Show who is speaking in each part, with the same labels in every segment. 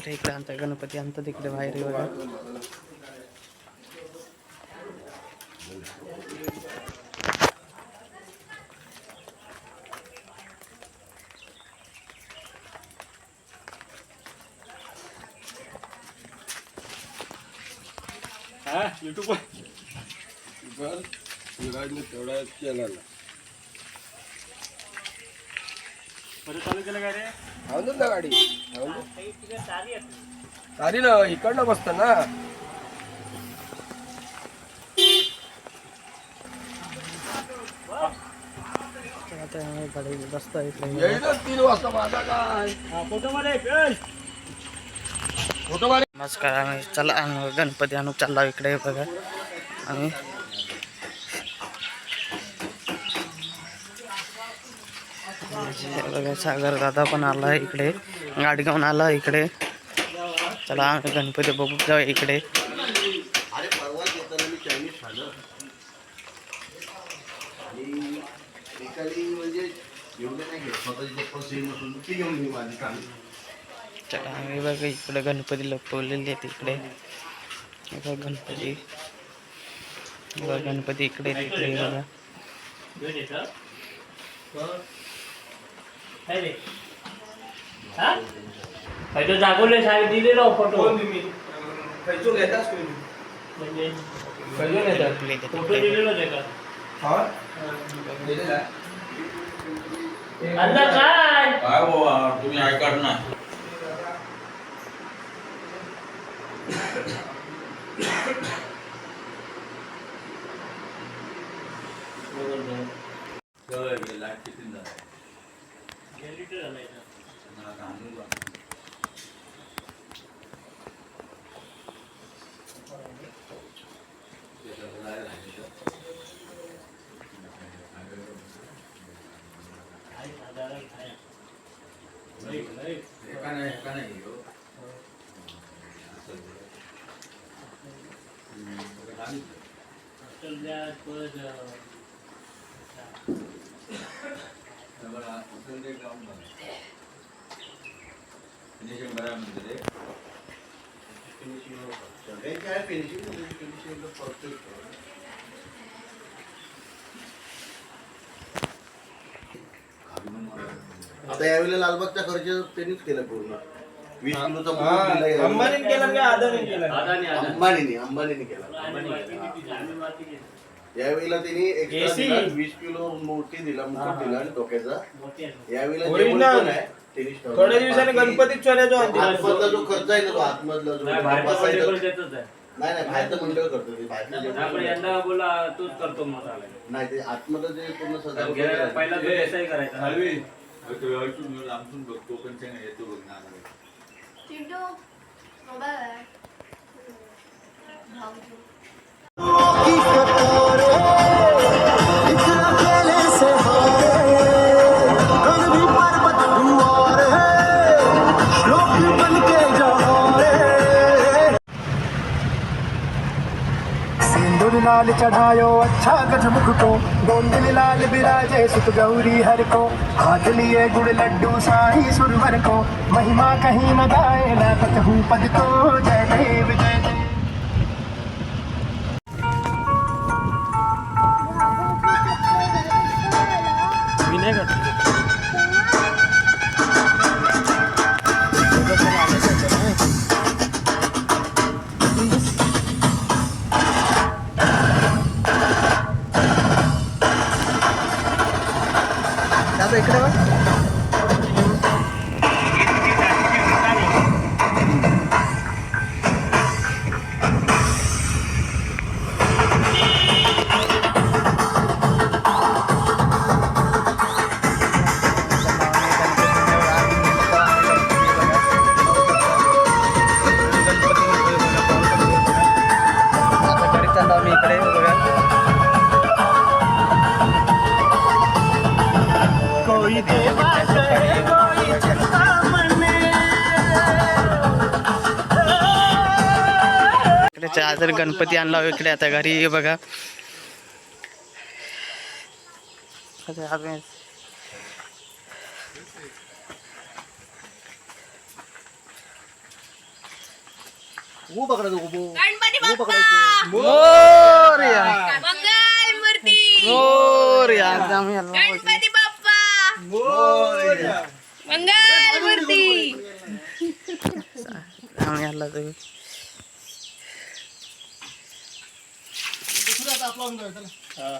Speaker 1: तर इकडे आमचा गणपती आमचा तिकडे बाहेर आहे बघा
Speaker 2: बर विराजने तेवढा केला ना गाडी. सारी ना इकडनं बसतं ना. तीन वाजता माझा काय? फोटो
Speaker 1: नमस्कार आम्ही चला गणपती आणू चालला इकडे बघा. आम्ही बघा सागर दादा पण आला इकडे. गाडी घेऊन आला इकडे. चला आम्ही गणपती बघू जाऊ इकडे. चला आम्ही बघा इकडे गणपती लपवलेले आहेत इकडे. बघा गणपती. बघा गणपती इकडे तिकडे बघा.
Speaker 3: तो दाखवले साहेब दिले? राव फोटो
Speaker 2: खर्चून घेतास
Speaker 3: म्हणजे
Speaker 1: लपलेले
Speaker 3: फोटो दिलेलो
Speaker 2: हा? दिलेला
Speaker 3: अंदा काय?
Speaker 4: काय बाबा तुम्ही ऐकत ना लाइट किती झालं
Speaker 3: लिटर झालाय ना.
Speaker 4: मला कांदून बघ. त्याच्यात लाइट आहे तिथं.
Speaker 3: आहे साधारण आहे. लई, लई.
Speaker 4: एका नाही एका नाही हो. असं बरं. हम्म, बघा, सांगितलं.
Speaker 3: हॉस्टेलच्या परत, अं,
Speaker 4: बघा, उचलून ते लावून बघा. फिनिशिंग बरं
Speaker 5: परफेक्ट आता यावेळेला लालबागचा खर्च त्यांनीच केला पूर्ण. वीस किलोचा मुकुट दिला यावेळेला.
Speaker 2: अंबानीने केला का आदाने केला.
Speaker 5: अंबानीने अंबानीने केला. यावेळेला त्यांनी एक्स्ट्रा
Speaker 2: AC.
Speaker 5: दिला वीस किलो मोठी दिला मुकुट दिला आणि डोक्याचा
Speaker 3: मोठी आहे.
Speaker 5: यावेळेला. पण आहे ठेवलं.
Speaker 2: थोड्या दिवसाने
Speaker 5: बाकी
Speaker 2: गणपतीत चोऱ्या जो आणतील
Speaker 5: आतमधला जो खर्च आहे ना तो आतमधला जो
Speaker 3: नाही, पण आहे.
Speaker 5: नाही नाही बाहेरचं मंडळ करतो ते बाहेरचं
Speaker 3: आपण यंदा बोला तूच करतो मसाला
Speaker 5: नाही ते आतमधलं जे पूर्ण वगैरे आहे.
Speaker 3: पहिला तो देसाई करायचा
Speaker 4: हलवी. तो व्यवस्थित मिळून ते नाही येतो बघ ना
Speaker 6: चिंटू मोबाईल आहे भाऊजी
Speaker 7: लाल चढ़ायो अच्छा गजमुख को गोंदिल लाल बिराजे सुत गौरी हर को हाथ लिए गुड़ लड्डू साई सुरवर को महिमा कहीं न गाए ना कतहु पद को। जय देव जय देव।
Speaker 1: इकडे चादर गणपती आणला इकडे आता घरी ये बघा.
Speaker 6: मंगल मूर्ती!
Speaker 1: मोरया. आज आम्ही आलो आहोत.
Speaker 6: मूर्ती
Speaker 1: होतो.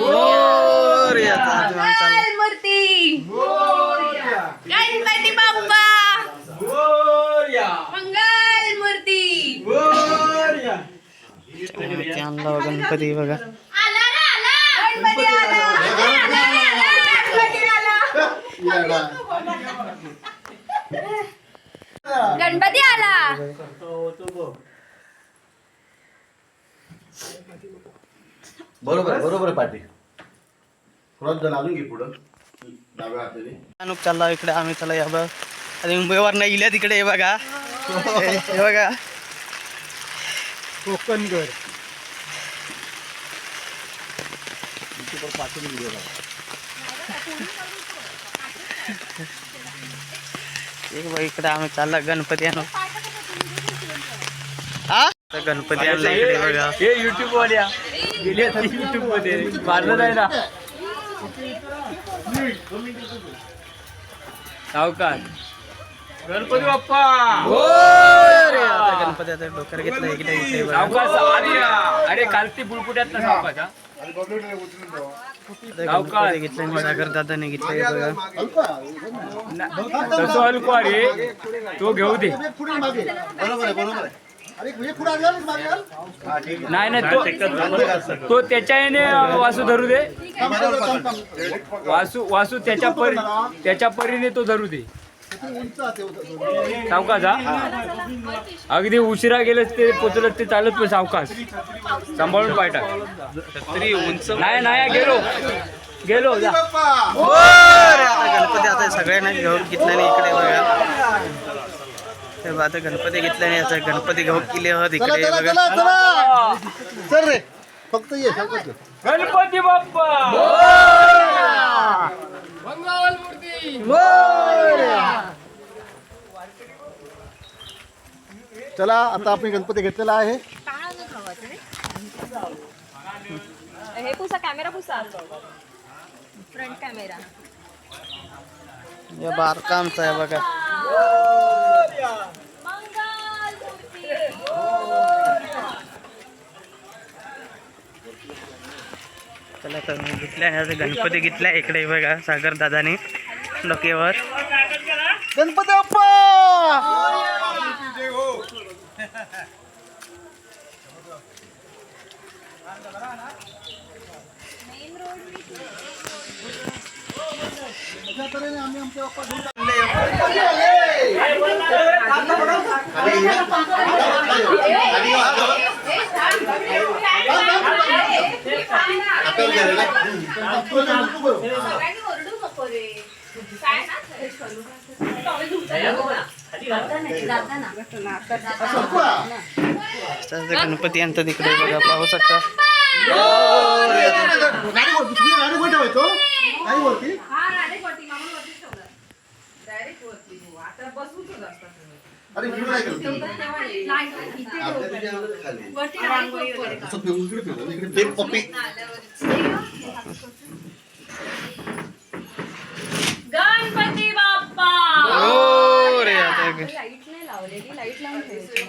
Speaker 1: मोरया आज आम्ही चाललो.
Speaker 6: मंगल मूर्ती. गणपती बाप्पा मंगल मूर्ती.
Speaker 1: इथे आणला गणपती बघा.
Speaker 6: आला रे आला. गणपती आला. गणपती आला. गणपती आला.
Speaker 5: बरोबर आहे बरोबर आहे पाठी थोडा जण अजून घे पुढं. डाव्या हाताने.
Speaker 1: अनुक चालला इकडे आम्ही चला या बघ. आणि मुंबईवर नाही इल्या तिकडे हे बघा. हे हे बघा.
Speaker 7: कोकणगड.
Speaker 1: एक इकडे आम्ही चालला गणपती आणू हा गणपती आणला इकडे बघा.
Speaker 2: हे युट्यूब वाल्या गेले युट्यूबमध्ये मारलं नाही ना. सावकार. गणपती बाप्पा!
Speaker 1: आता गणपती आता डोक्यावर घेतला इकडे इकडे बघा
Speaker 2: सावकाश आली अरे काल ती बुलपुट्यात ना सावकाश हा?
Speaker 1: घेतला सागर दादाने घेतला
Speaker 2: तसं अरे तो घेऊ दे. नाही नाही तो तो त्याच्या याने वासू धरू दे. वासू वासू त्याच्या परी त्याच्या परीने तो धरू दे. सावकाश हा? अगदी उशिरा गेलं ते पोचलं ते चालत पण सावकाश. सांभाळून पाय टाक. तरी उंच नाही नाही गेलो. गेलो जा.
Speaker 1: आता गणपती आता सगळ्यांना घेऊन घेतल्याने इकडे बघा. आता गणपती घेतल्याने आता गणपती घेऊन किल्ले आहोत
Speaker 5: चला
Speaker 1: इकडे
Speaker 5: चला
Speaker 1: बघा.
Speaker 5: चला चला. चल रे फक्त ये सावकाश. ये.
Speaker 2: गणपती बाप्पा!
Speaker 5: चला आता आपण गणपति घर आहे.
Speaker 6: हे पुसा कॅमेरा पुसा. फ्रंट कॅमेरा
Speaker 1: बार बारका आमचा आहे बघा चला तर मी घेतल्या आता गणपती घेतल्या इकडे बघा सागर दादाने डोक्यावर.
Speaker 5: गणपती तऱ्हेने आम्ही आमच्या बाप्पा घेऊन जातो.
Speaker 6: ओरडू नको रे काय
Speaker 5: बाप्पा.
Speaker 1: तर गणपती आणतात इकडे बघा पाहू शकता
Speaker 5: वरती अरे नाही. आपल्या खाली. असं फिरून इकडे इकडे पप्पी.
Speaker 6: गणपती बाप्पा!
Speaker 1: हो रे आता
Speaker 6: लाइट नाही लावलेली लाइट लावून ठेवायची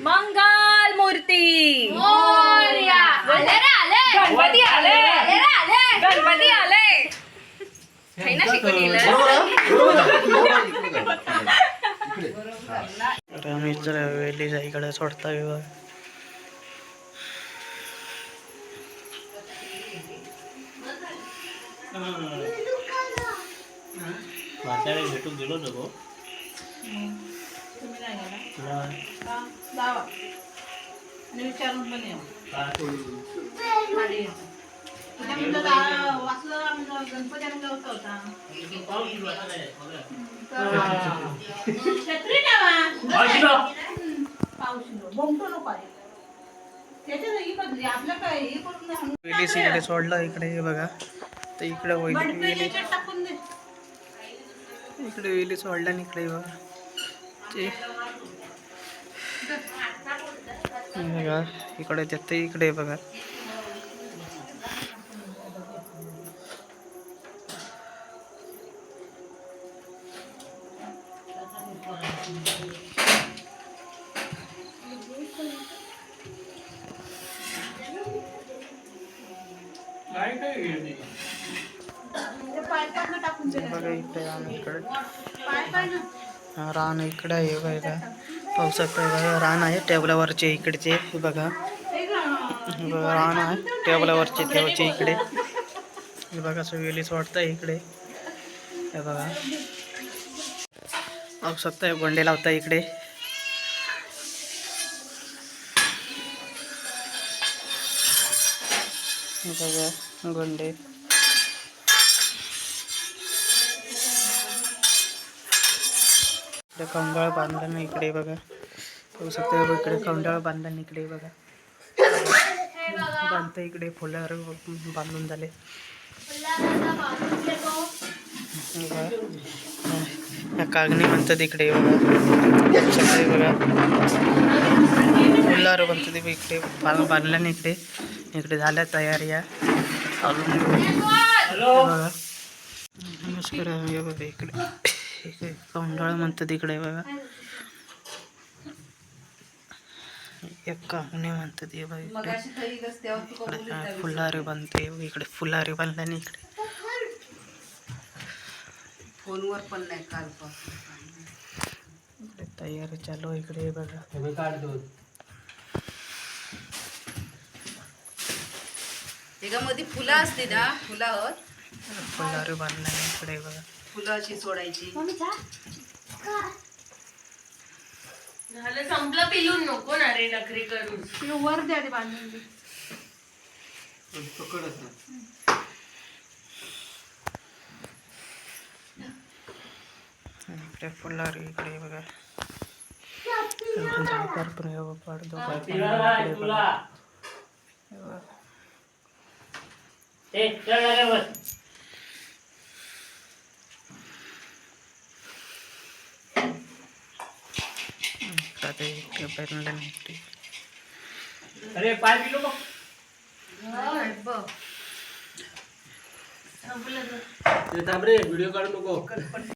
Speaker 6: मंगल मूर्ती! मोरया आले रे आले गणपती आले आले रे आले गणपती आले ना?
Speaker 5: आहे?
Speaker 1: तर आम्ही जरा वेली इकडे सोडता
Speaker 3: म्हातारे भेटून गेलो? नको
Speaker 1: वेली इकडे सोडलं इकडे हे बघा. तर इकडे इकडे वेली सोडला आणि इकडे बघा. ते हे बघा इकडे देत इकडे बघा. बघा इकडे रान इकडे. रान इकडे आहे बघा. शकता बघा रान आहे टेबलावरचे इकडचे हे बघा. हे बघा रान आहे टेबलावरचे ठेवायचे इकडे. हे बघा असं वेलीच वाटतं इकडे. हे बघा. पाहू शकता गोंडे लावता इकडे. हे बघा. गोंडे इकडे खंडाळ बांधला ना इकडे बघा पाहू शकता इकडे खंडाळ बांधलं इकडे बघा बांधता इकडे फुलावर बांधून झाले कागणी म्हणतात इकडे बघा शकता बघा फुलावर म्हणतात इकडे बांध ना इकडे इकडे झाल्या तयारी या नमस्कार बघा इकडे. इकडे कौंडाळ म्हणतात इकडे बघा. एक कागणे म्हणतात हे बघा इकडे. फुलारे बांधते इकडे फुलारे बांधल्याने इकडे.
Speaker 8: फोनवर पण नाही काल
Speaker 1: इकडे तयारी चालू इकडे हे बघा.
Speaker 8: त्याच्यामध्ये फुलं असते ना फुलावर.
Speaker 1: फुलारे बांधल्याने इकडे बघा.
Speaker 8: फुलं अशी सोडायची
Speaker 6: झालं संपलं पिलून नको ना रे नखरी करून. वर द्या ते बांधून. दे.
Speaker 1: इकडे फुलारे इकडे बघा. पण हे इकडे बघा. हे बघा. ते
Speaker 2: अरे पाय किलो बघ.
Speaker 6: संपलं
Speaker 2: थांब रे व्हिडिओ काढू नको.